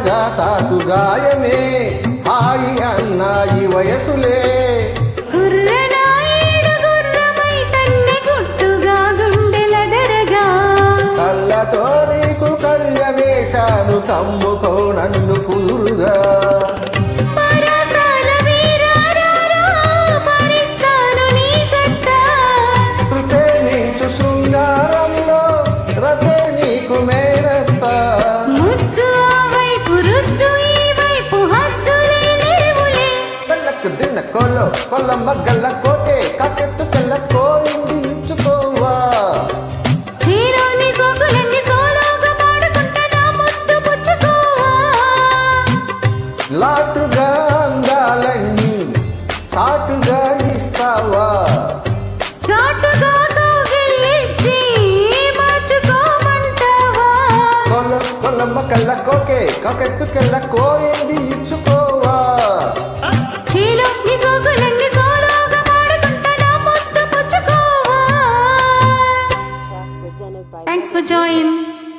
అనగా తాతుగాయమే. హాయి అన్న ఈ వయసులే. కళ్ళతో నీకు కళ్ళ వేశాను కమ్ముకో నన్ను కుదురుగా కోలో కొల్ల మగ్గల్ల కోతే కకెత్తు కళ్ళ కోరింది ఇచ్చుకోవా. లాటుగా అందాలన్నీ చాటుగా ఇస్తావా. కళ్ళ కోకే కకెత్తు కళ్ళ కోరింది ఇచ్చుకోవా Thanks for joining.